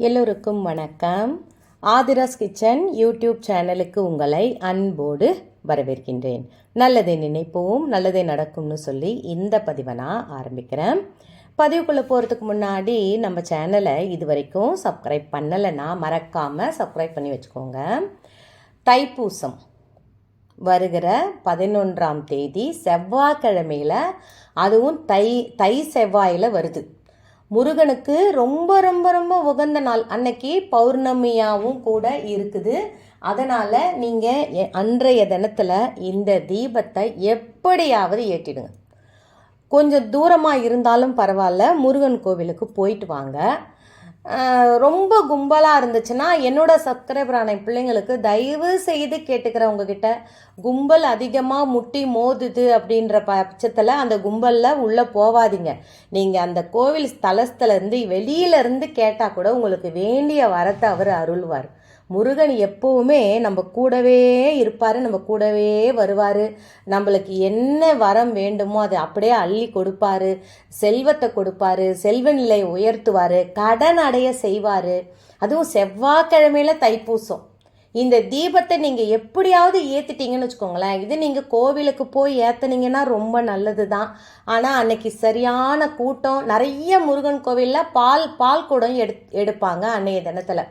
எல்லோருக்கும் வணக்கம். Aadhira's kitchen YouTube சேனலுக்கு உங்களை அன்போடு வரவேற்கின்றேன். நல்லதை நினைப்போம் நல்லதே நடக்கும்னு சொல்லி இந்த பதிவை நான் ஆரம்பிக்கிறேன். பதிவுக்குள்ளே போகிறதுக்கு முன்னாடி நம்ம சேனலை இது வரைக்கும் சப்ஸ்கிரைப் பண்ணலைன்னா மறக்காமல் சப்ஸ்கிரைப் பண்ணி வச்சுக்கோங்க. தைப்பூசம் வருகிற பதினொன்றாம் தேதி செவ்வாய்க்கிழமையில் அதுவும் தை தை செவ்வாயில் வருது. முருகனுக்கு ரொம்ப ரொம்ப ரொம்ப உகந்த நாள். அன்னைக்கு பௌர்ணமியாகவும் கூட இருக்குது. அதனால் நீங்கள் அன்றைய தினத்தில் இந்த தீபத்தை எப்படியாவது ஏற்றிடுங்க. கொஞ்சம் தூரமாக இருந்தாலும் பரவாயில்ல. முருகன் கோவிலுக்கு போயிட்டு வாங்க. ரொம்ப கும்பலாக இருந்துச்சுன்னா என்னோடய சப்ஸ்கிரைபரான பிள்ளைங்களுக்கு தயவு செய்து கேட்டுக்கிறவங்க கிட்ட கும்பல் அதிகமாக முட்டி மோதுது அப்படின்ற பட்சத்தில் அந்த கும்பலில் உள்ளே போவாதீங்க. நீங்கள் அந்த கோவில் ஸ்தலத்துலேருந்து வெளியிலேருந்து கேட்டால் கூட உங்களுக்கு வேண்டிய வரத்தை அவர் அருள்வார். முருகன் எப்பவுமே நம்ம கூடவே இருப்பார் நம்ம கூடவே வருவார். நம்மளுக்கு என்ன வரம் வேண்டுமோ அதை அப்படியே அள்ளி கொடுப்பாரு செல்வத்தை கொடுப்பாரு செல்வநிலையை உயர்த்துவார் கடன் அடைய செய்வார். அதுவும் செவ்வாய்க்கிழமையில தைப்பூசம். இந்த தீபத்தை நீங்கள் எப்படியாவது ஏற்றிட்டீங்கன்னு வச்சுக்கோங்களேன். இது நீங்கள் கோவிலுக்கு போய் ஏற்றுனீங்கன்னா ரொம்ப நல்லது தான் ஆனால் அன்னைக்கு சரியான கூட்டம். நிறைய முருகன் கோவிலில் பால் பால் குடம் எடு எடுப்பாங்க அன்னைய தினத்தில்.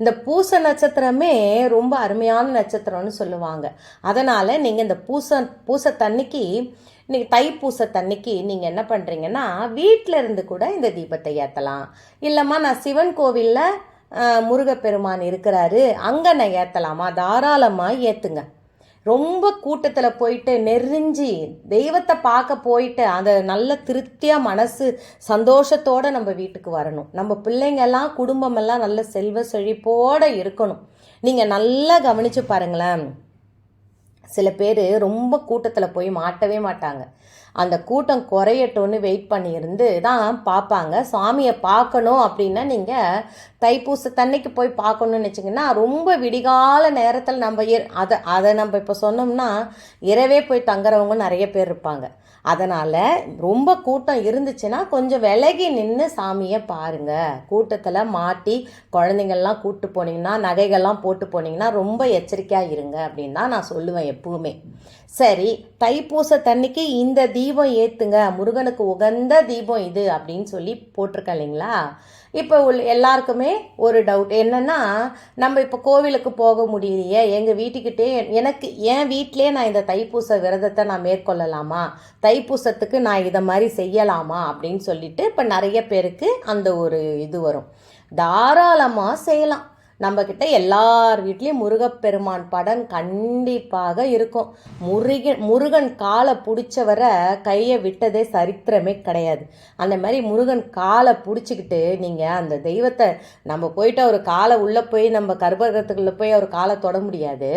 இந்த பூச நட்சத்திரமே ரொம்ப அருமையான நட்சத்திரம்னு சொல்லுவாங்க. அதனால் நீங்கள் இந்த பூச பூச தண்ணிக்கு நீங்கள் தைப்பூச தண்ணிக்கு நீங்கள் என்ன பண்ணுறீங்கன்னா வீட்டில் இருந்து கூட இந்த தீபத்தை ஏற்றலாம் இல்லைம்மா நான் சிவன் கோவிலில் முருகப்பெருமான் இருக்கிறாரு அங்கே நான் ஏற்றலாமா தாராளமாக ஏற்றுங்க ரொம்ப கூட்டத்தில் போயிட்டு நெறிஞ்சி தெய்வத்தை பார்க்க போயிட்டு அந்த நல்ல திருப்தியாக மனசு சந்தோஷத்தோடு நம்ம வீட்டுக்கு வரணும். நம்ம பிள்ளைங்கெல்லாம் குடும்பமெல்லாம் நல்ல செல்வ செழிப்போடு இருக்கணும். நீங்கள் நல்லா கவனித்து பாருங்களேன். சில பேர் ரொம்ப கூட்டத்தில் போய் மாட்டவே மாட்டாங்க. அந்த கூட்டம் குறையட்டும்னு வெயிட் பண்ணியிருந்து தான் பார்ப்பாங்க சாமியை பார்க்கணும் அப்படின்னா நீங்கள் தைப்பூசத்தன்னைக்கு போய் பார்க்கணும்னு வச்சிங்கன்னா ரொம்ப விடிகால நேரத்தில் நம்ம அதை அதை நம்ம இப்போ சொன்னோம்னா இரவே போய் தங்குறவங்க நிறைய பேர் இருப்பாங்க. அதனால் ரொம்ப கூட்டம் இருந்துச்சுன்னா கொஞ்சம் விலகி நின்று சாமியை பாருங்க. கூட்டத்தில் மாட்டி குழந்தைங்கள்லாம் கூட்டு போனீங்கன்னா நகைகள்லாம் போட்டு போனீங்கன்னா ரொம்ப எச்சரிக்கையாக இருங்க அப்படின்னு தான் நான் சொல்லுவேன் எப்பவுமே. சரி தைப்பூச தண்ணிக்கு இந்த தீபம் ஏற்றுங்க முருகனுக்கு உகந்த தீபம் இது அப்படின்னு சொல்லி போட்டிருக்கேன் இல்லைங்களா? இப்போ உள்ள எல்லாருக்குமே ஒரு டவுட் என்னன்னா நம்ம இப்போ கோவிலுக்கு போக முடியலையே. எங்கள் வீட்டுக்கிட்டே எனக்கு என் வீட்டிலே நான் இந்த தைப்பூச விரதத்தை நான் மேற்கொள்ளலாமா? தைப்பூசத்துக்கு நான் இதை மாதிரி செய்யலாமா அப்படின்னு சொல்லிட்டு இப்போ நிறைய பேருக்கு அந்த ஒரு இது வரும். தாராளமாக செய்யலாம். நம்மக்கிட்ட எல்லார் வீட்லேயும் முருகப்பெருமான் படம் கண்டிப்பாக இருக்கும். முருகன் முருகன் காலை பிடிச்சவரை கையை விட்டதே சரித்திரமே கிடையாது. அந்த மாதிரி முருகன் காலை பிடிச்சிக்கிட்டு நீங்கள் அந்த தெய்வத்தை நம்ம போயிட்டு அவர் காலை உள்ளே போய் நம்ம கர்ப்பகிரகத்துக்குள்ளே போய் அவர் காலை தொட முடியாது.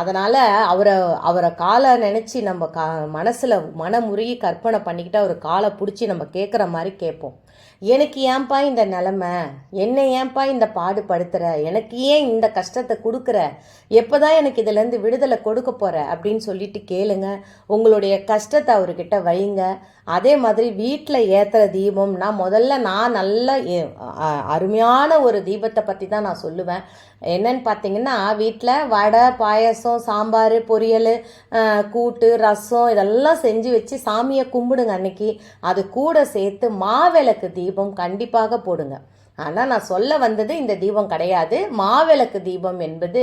அதனால் அவரை அவரை காலை நினச்சி நம்ம கா மனசில் மனமுருகி கற்பனை பண்ணிக்கிட்டு அவர் காலை பிடிச்சி நம்ம கேட்குற மாதிரி கேட்போம். எனக்கு ஏன்பா இந்த நிலமை? என்ன ஏன்பா இந்த பாடுபடுத்துகிற எனக்கு ஏன் இந்த கஷ்டத்தை கொடுக்குற? எப்போ தான் எனக்கு இதுலேருந்து விடுதலை கொடுக்க போகிற அப்படின்னு சொல்லிட்டு கேளுங்க. உங்களுடைய கஷ்டத்தை அவர்கிட்ட வைங்க. அதே மாதிரி வீட்டில் ஏற்றுற தீபம் நான் முதல்ல நான் நல்ல அருமையான ஒரு தீபத்தை பற்றி தான் நான் சொல்லுவேன். என்னன்னு பார்த்தீங்கன்னா வீட்டில் வடை பாயசம் சாம்பார் பொரியல் கூட்டு ரசம் இதெல்லாம் செஞ்சு வச்சு சாமியை கும்பிடுங்க அன்னைக்கு. அது கூட சேர்த்து மாவிளக்கு தீபம் கண்டிப்பாக போடுங்க. ஆனால் நான் சொல்ல வந்தது இந்த தீபம் கிடையாது. மாவிளக்கு தீபம் என்பது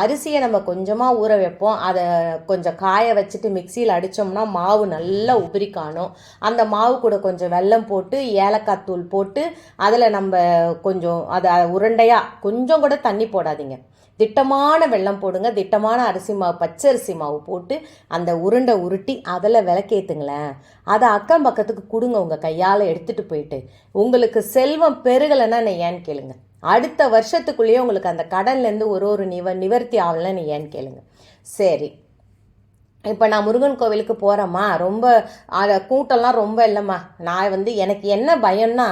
அரிசியை நம்ம கொஞ்சமாக ஊற வைப்போம். அதை கொஞ்சம் காய வச்சுட்டு மிக்சியில் அடித்தோம்னா மாவு நல்லா உதிரி காணும். அந்த மாவு கூட கொஞ்சம் வெல்லம் போட்டு ஏலக்காய் தூள் போட்டு அதில் நம்ம கொஞ்சம் அதை உருண்டையாக கொஞ்சம் கூட தண்ணி போடாதீங்க. திட்டமான வெல்லம் போடுங்க. திட்டமான அரிசி மாவு பச்சை அரிசி மாவு போட்டு அந்த உருண்டை உருட்டி அதில் விளக்கேத்துங்களேன். அதை அக்கம் பக்கத்துக்கு கொடுங்க உங்கள் கையால் எடுத்துகிட்டு போயிட்டு. உங்களுக்கு செல்வம் பெருகலைன்னா நான் ஏன்னு கேளுங்க? அடுத்த வருஷத்துக்குள்ளேயே உங்களுக்கு அந்த கடன்லேருந்து ஒரு ஒரு நிவ நிவர்த்தி ஆகலைன்னு ஏன்னு கேளுங்க? சரி. இப்போ நான் முருகன் கோவிலுக்கு போகிறேம்மா ரொம்ப அதை கூட்டம்லாம் ரொம்ப இல்லைம்மா. நான் வந்து எனக்கு என்ன பயம்னா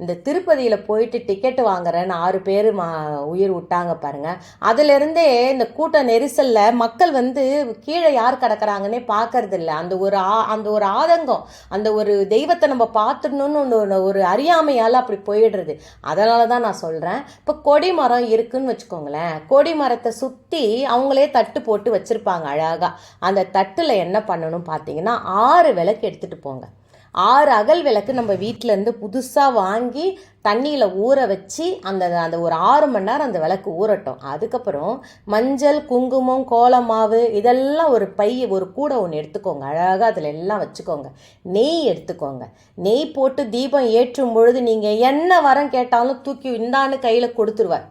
இந்த திருப்பதியில் போயிட்டு டிக்கெட் வாங்குறேன்னு ஆறு பேர் மா உயிர் விட்டாங்க பாருங்கள் அதுலேருந்தே இந்த கூட்ட நெரிசலில் மக்கள் வந்து கீழே யார் கிடக்கிறாங்கன்னே பார்க்கறதில்ல அந்த ஒரு ஆ அந்த ஒரு ஆதங்கம் அந்த ஒரு தெய்வத்தை நம்ம பார்த்துடணும்னு ஒன்று ஒரு அறியாமையால் அப்படி போயிடுறது. அதனால தான் நான் சொல்கிறேன் இப்போ கொடி மரம் இருக்குதுன்னு வச்சுக்கோங்களேன். கொடி மரத்தை சுற்றி அவங்களே தட்டு போட்டு வச்சுருப்பாங்க அழகாக அந்த தட்டில் என்ன பண்ணணும் பார்த்தீங்கன்னா ஆறு விளக்கு எடுத்துகிட்டு போங்க. ஆறு அகல் விளக்கு நம்ம வீட்டிலேருந்து புதுசாக வாங்கி தண்ணியில் ஊற வச்சு அந்த அந்த ஒரு ஆறு மணி நேரம் அந்த விளக்கு ஊறட்டும். அதுக்கப்புறம் மஞ்சள் குங்குமம் கோலமாவு இதெல்லாம் ஒரு பை ஒரு கூடை ஒன்று எடுத்துக்கோங்க. அழகாக அதில் எல்லாம் வச்சுக்கோங்க. நெய் எடுத்துக்கோங்க. நெய் போட்டு தீபம் ஏற்றும் பொழுது நீங்கள் என்ன வரம் கேட்டாலும் தூக்கி இந்தான்னு கையில் கொடுத்துருவார்.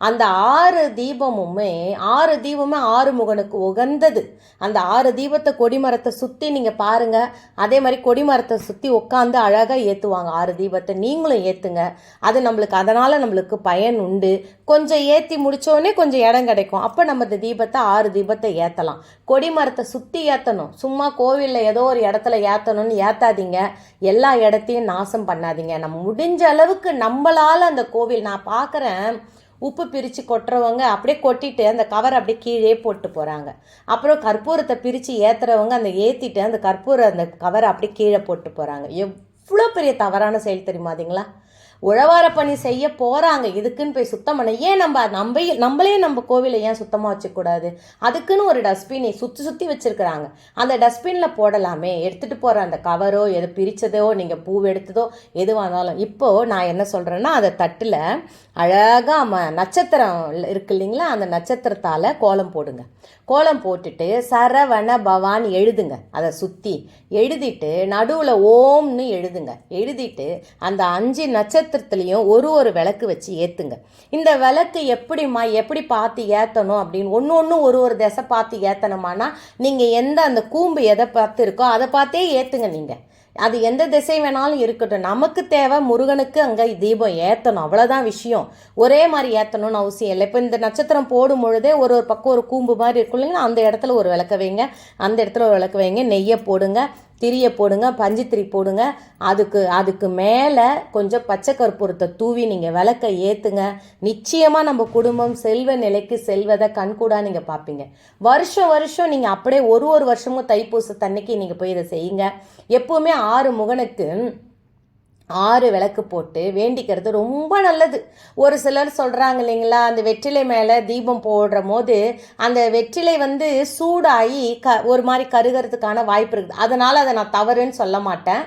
அந்த ஆறு தீபமுமே ஆறு தீபமே ஆறு முகனுக்கு உகந்தது. அந்த ஆறு தீபத்தை கொடிமரத்தை சுற்றி நீங்கள் பாருங்கள் அதே மாதிரி கொடிமரத்தை சுற்றி உட்காந்து அழகாக ஏற்றுவாங்க ஆறு தீபத்தை நீங்களும் ஏற்றுங்க அது நம்மளுக்கு அதனால் நம்மளுக்கு பயன் உண்டு. கொஞ்சம் ஏற்றி முடித்தோடனே கொஞ்சம் இடம் கிடைக்கும். அப்போ நம்ம இந்த தீபத்தை ஆறு தீபத்தை ஏற்றலாம் கொடிமரத்தை சுற்றி ஏற்றணும் சும்மா கோவிலில் ஏதோ ஒரு இடத்துல ஏற்றணும்னு ஏற்றாதீங்க எல்லா இடத்தையும் நாசம் பண்ணாதீங்க. நம்ம முடிஞ்ச அளவுக்கு நம்மளால் அந்த கோவில் நான் பார்க்குறேன் உப்பு பிரித்து கொட்டுறவங்க அப்படியே கொட்டிட்டு அந்த கவரை அப்படியே கீழே போட்டு போகிறாங்க அப்புறம் கற்பூரத்தை பிரித்து ஏற்றுறவங்க அந்த ஏற்றிட்டு அந்த கற்பூர அந்த கவரை அப்படியே கீழே போட்டு போகிறாங்க எவ்வளோ பெரிய தவறான செயல் தெரியுமாதிங்களா உழவார பணி செய்ய போகிறாங்க இதுக்குன்னு போய் சுத்தம் பண்ண ஏன் நம்ம நம்ம நம்மளே நம்ம கோவிலை ஏன் சுத்தமாக வச்சுக்கூடாது அதுக்குன்னு ஒரு டஸ்ட்பினை சுற்றி சுற்றி வச்சுருக்குறாங்க. அந்த டஸ்ட்பினில் போடலாமே. எடுத்துகிட்டு போகிற அந்த கவரோ எது பிரித்ததோ நீங்கள் பூ எடுத்ததோ எதுவாக இருந்தாலும் இப்போது நான் என்ன சொல்கிறேன்னா அதை தட்டில் அழகாக ம நட்சத்திரம் இருக்கு இல்லைங்களா? அந்த நட்சத்திரத்தால் கோலம் போடுங்க. கோலம் போட்டுட்டு சரவண பவான் எழுதுங்க. அதை சுற்றி எழுதிட்டு நடுவில் ஓம்னு எழுதுங்க. எழுதிட்டு அந்த அஞ்சு நட்சத்திரத்துலேயும் ஒரு ஒரு விளக்கு வச்சு ஏற்றுங்க இந்த விளக்கு எப்படிம்மா எப்படி பார்த்து ஏற்றணும் அப்படின்னு ஒன்று ஒன்று ஒரு ஒரு திசை பார்த்து ஏற்றணுமானா நீங்கள் எந்த அந்த கூம்பு எதை பார்த்து இருக்கோ அதை பார்த்தே ஏற்றுங்க நீங்கள் அது எந்த திசை வேணாலும் இருக்கட்டும். நமக்கு தேவை முருகனுக்கு அங்கே தீபம் ஏற்றணும் அவ்வளோதான் விஷயம். ஒரே மாதிரி ஏற்றணும்னு அவசியம் இல்லை. இப்போ இந்த நட்சத்திரம் போடும் பொழுதே ஒரு ஒரு பக்கம் ஒரு கூம்பு மாதிரி இருக்கும் இல்லைங்களா? அந்த இடத்துல ஒரு விளக்க வைங்க. அந்த இடத்துல ஒரு விளக்க வைங்க. நெய்யை போடுங்க. திரியை போடுங்க பஞ்சுத்திரி போடுங்க. அதுக்கு அதுக்கு மேலே கொஞ்சம் பச்சை கற்பூரத்தை தூவி நீங்கள் விளக்க ஏற்றுங்க நிச்சயமாக நம்ம குடும்பம் செல்வ நிலைக்கு செல்வதை கண்கூடாக நீங்கள் பார்ப்பீங்க. வருஷம் வருஷம் நீங்கள் அப்படியே ஒரு ஒரு வருஷமும் தைப்பூச தன்னைக்கு நீங்கள் போய் இதை செய்யுங்க. எப்போவுமே ஆறு முகனுக்கு ஆறு விளக்கு போட்டு வேண்டிக்கிறது ரொம்ப நல்லது. ஒரு சிலர் சொல்கிறாங்க இல்லைங்களா அந்த வெற்றிலை மேலே தீபம் போடுற போது அந்த வெற்றிலை வந்து சூடாகி க ஒரு மாதிரி கருகிறதுக்கான வாய்ப்பு இருக்குது. அதனால் அதை நான் தவறுன்னு சொல்ல மாட்டேன்.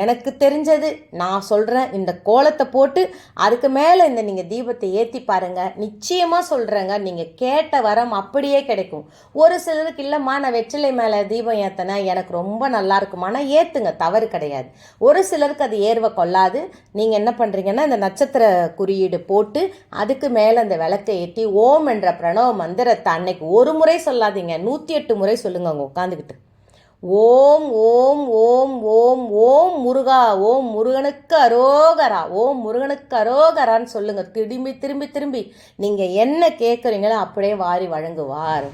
எனக்கு தெரிஞ்சது. நான் சொல்கிறேன் இந்த கோலத்தை போட்டு அதுக்கு மேலே இந்த நீங்கள் தீபத்தை ஏற்றி பாருங்கள் நிச்சயமாக சொல்கிறேங்க நீங்கள் கேட்ட வரம் அப்படியே கிடைக்கும். ஒரு சிலருக்கு இல்லைம்மா நான் வெற்றிலை மேலே தீபம் ஏற்றினேன் எனக்கு ரொம்ப நல்லா இருக்குமானா ஏற்றுங்க தவறு கிடையாது. ஒரு சிலருக்கு அது ஏர்வை கொள்ளாது. நீங்கள் என்ன பண்ணுறீங்கன்னா இந்த நட்சத்திர குறியீடு போட்டு அதுக்கு மேலே அந்த விளக்கை ஏற்றி ஓம் என்ற பிரணவ மந்திரத்தை அன்னைக்கு ஒரு முறை சொல்லாதீங்க. நூற்றி எட்டு முறை சொல்லுங்க அவங்க உட்காந்துக்கிட்டு ஓம் ஓம் ஓம் ஓம் ஓம் முருகா ஓம் முருகனுக்கு அரோகரா ஓம் முருகனுக்கு அரோகரான்னு சொல்லுங்கள் திரும்பி திரும்பி திரும்பி. நீங்கள் என்ன கேட்குறீங்களோ அப்படியே வாரி வழங்குவார்.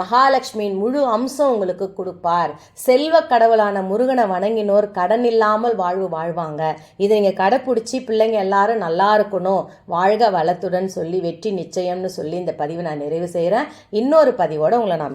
மகாலட்சுமியின் முழு அம்சம் உங்களுக்கு கொடுப்பார். செல்வ கடவுளான முருகனை வணங்கினோர் கடன் இல்லாமல் வாழ்வு வாழ்வாங்க. இதை நீங்கள் கடைப்பிடிச்சி பிள்ளைங்க எல்லாரும் நல்லா இருக்கணும். வாழ்க வளத்துடன் சொல்லி வெற்றி நிச்சயம்னு சொல்லி இந்த பதிவை நான் நிறைவு செய்கிறேன் இன்னொரு பதிவோடு உங்களை நான்